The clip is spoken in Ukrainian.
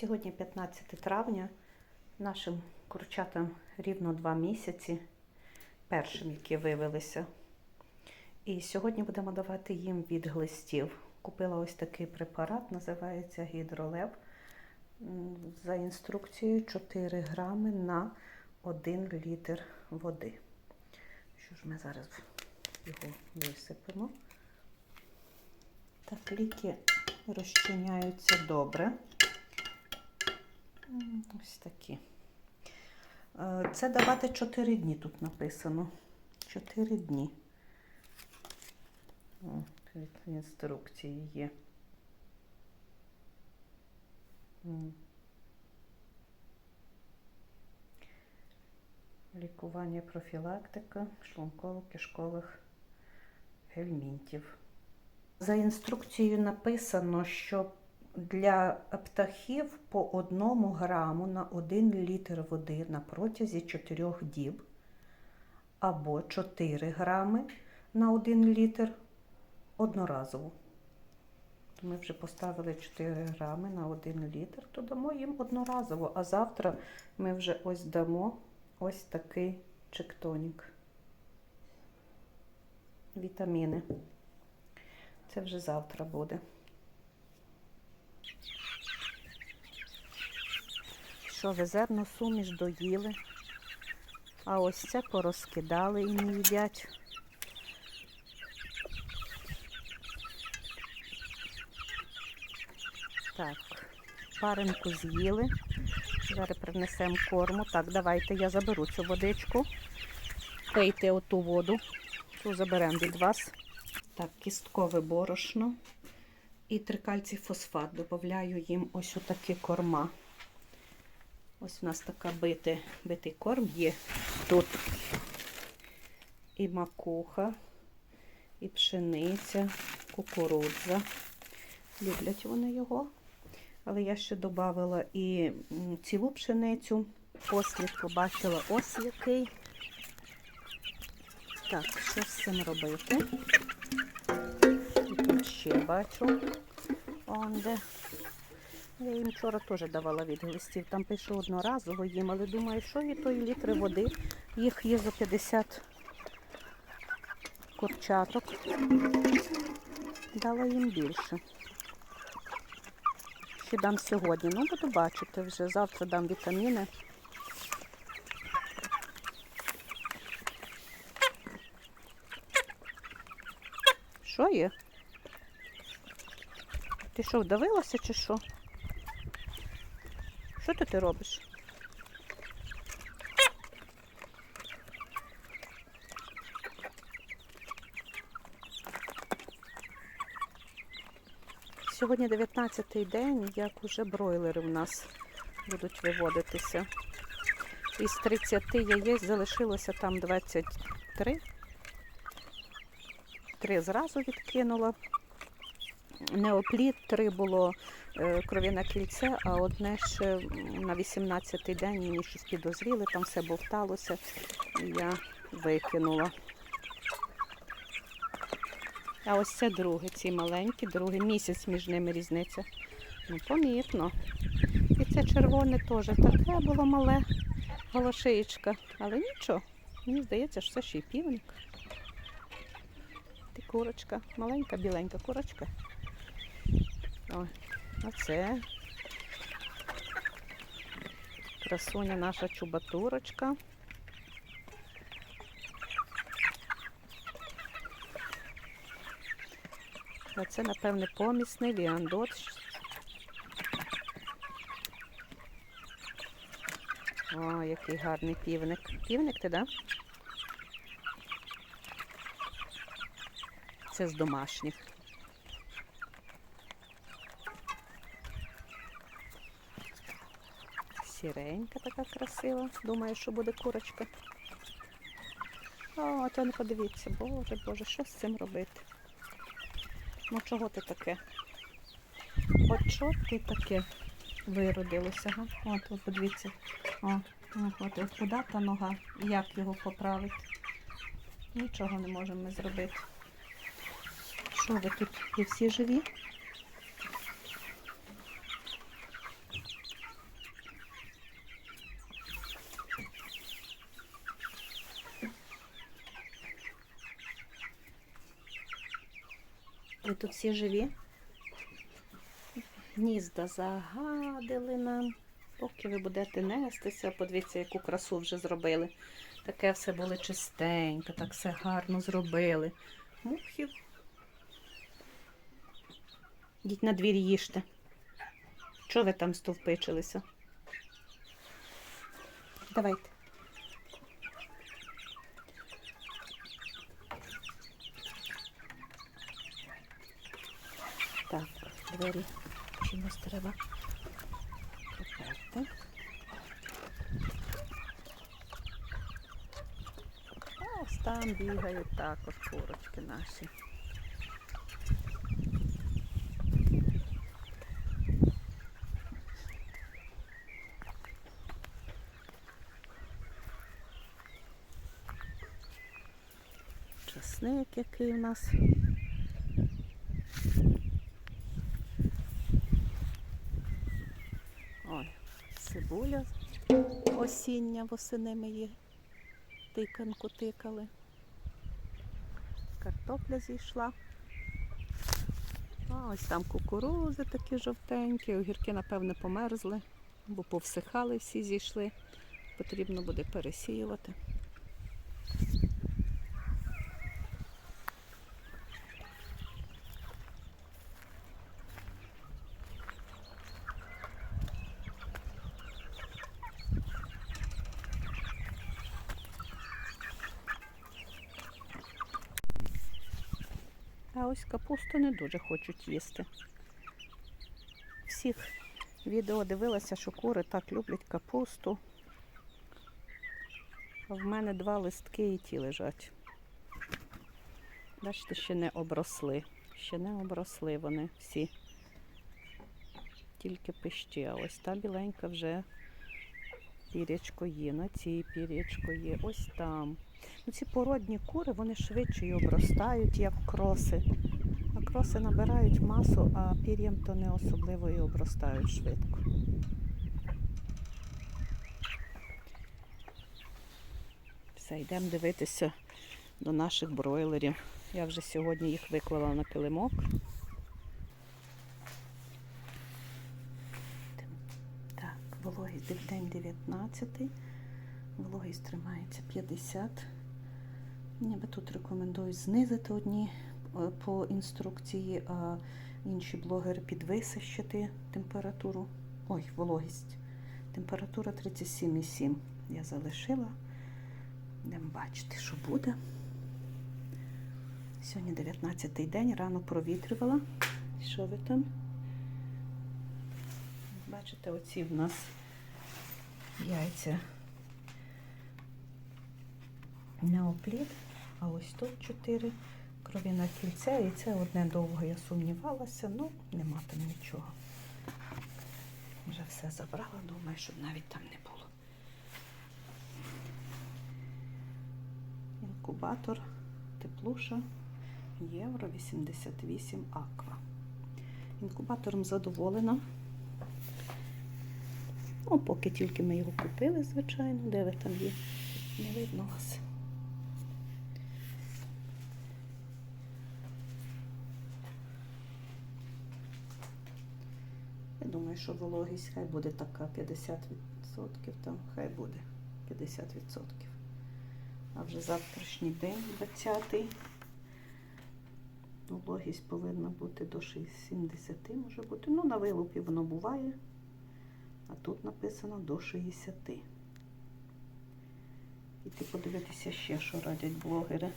Сьогодні 15 травня. Нашим курчатам рівно 2 місяці, першим, які вивелися. І сьогодні будемо давати їм від глистів. Купила ось такий препарат, називається гідролев. За інструкцією 4 грами на 1 літр води. Що ж ми зараз його висипемо. Так, ліки розчиняються добре. Ось такі. Е, Це давати 4 дні тут написано. 4 дні. О, інструкції є. Лікування профілактика шлунково-кишкових гельмінтів. За інструкцією написано, що для птахів по одному граму на 1 літр води на протязі 4 діб або 4 грами на 1 літр одноразово. Ми вже поставили 4 грами на 1 літр, то дамо їм одноразово. А завтра ми вже ось дамо ось такий чектонік. Вітаміни. Це вже завтра буде. Що ви зерно суміш доїли, а ось це порозкидали і не їдять. Так, паренку з'їли. Зараз принесемо корму. Так, давайте я заберу цю водичку. Пийте оту воду. Цю заберемо від вас. Так, кісткове борошно і трикальцій фосфат. Добавляю їм ось отакі корма. Ось у нас така бити, битий корм є тут. І макуха, і пшениця, кукурудза. Люблять вони його. Але я ще додавала і цілу пшеницю. Послід побачила ось який. Так, що з цим робити? І тут ще бачу. Он де. Я їм вчора теж давала від глистів. Там пише одноразово їм, але думаю, що і тої літри води. Їх є за 50 курчаток. Дала їм більше. Ще дам сьогодні. Ну, буду бачити вже. Завтра дам вітаміни. Що є? Ти що, вдавилася чи що? Що ти, ти робиш? Сьогодні 19-й день, як уже бройлери в нас будуть виводитися. Із 30 яєць залишилося там 23. Три зразу відкинула. Неоплід, три було кров'яне кільце, а одне ще на 18-й день мені щось підозріли, там все бовталося, і я викинула. А ось це друге, ці маленькі, другий місяць між ними різниця. Ну, помітно. І це червоне теж таке було мале, голошиєчка. Але нічого, мені здається, що це ще й півник. Ти курочка, маленька біленька курочка. Ой, а це красуня наша чубатурочка. А це, напевне, помісний віандот. О, який гарний півник. Півник ти, да? Це з домашніх. Сіренька така красива. Думаю, що буде курочка. О, то не подивіться, боже, боже, що з цим робити? Ну чого ти таке? От що ти таке виродилося? Га? От, от подивіться. О, от, от, куди та нога? Як його поправити? Нічого не можемо ми зробити. Що ви тут? Ви всі живі? Ви тут всі живі? Гнізда загадили нам. Поки ви будете нестися, подивіться, яку красу вже зробили. Таке все було чистеньке, так все гарно зробили. Мухів. Йдіть на двір їжте. Чого ви там стовпичилися? Давайте. Так, двері чимось треба приперти. А Ось там бігають також курочки наші. Часник, який у нас. Ой, цибуля осіння, восени ми її тиканку тикали. Картопля зійшла. А ось там кукурузи такі жовтенькі, огірки, напевне, померзли, бо повсихали, всі зійшли. Потрібно буде пересіювати. А ось капусту не дуже хочуть їсти. Всіх відео дивилася, що кури так люблять капусту. В мене два листки і ті лежать. Бачите, ще не обросли. Ще не обросли вони всі. Тільки пищі. А ось та біленька вже пірячко є, на цій пірячко є, ось там. Ну, ці породні кури вони швидше й обростають, як кроси. А кроси набирають масу, а пір'ям то не особливо і обростають швидко. Все, йдемо дивитися до наших бройлерів. Я вже сьогодні їх виклала на килимок. Так, вологість в день 19, вологість тримається 50. Ніби тут рекомендують знизити одні е, по інструкції, а інші блогери підвисищити температуру. Ой, вологість. Температура 37,7 я залишила. Будемо бачити, що буде. Сьогодні 19-й день, рано провітрювала. Що ви там? Бачите, оці в нас яйця неоплід, а ось тут чотири кровіна кільця, і це одне довго я сумнівалася, ну нема там нічого. Вже все забрала, думаю, щоб навіть там не було. Інкубатор теплуша євро 88 аква. Інкубатором задоволена. Ну, поки тільки ми його купили, звичайно, де ви там є, не видно вас. Я думаю, що вологість хай буде така 50%, там хай буде 50%. А вже завтрашній день, 20-й. Вологість повинна бути до 70, може бути. Ну, на вилупі воно буває. А тут написано до 60. І ти подивитися ще, що радять блогери.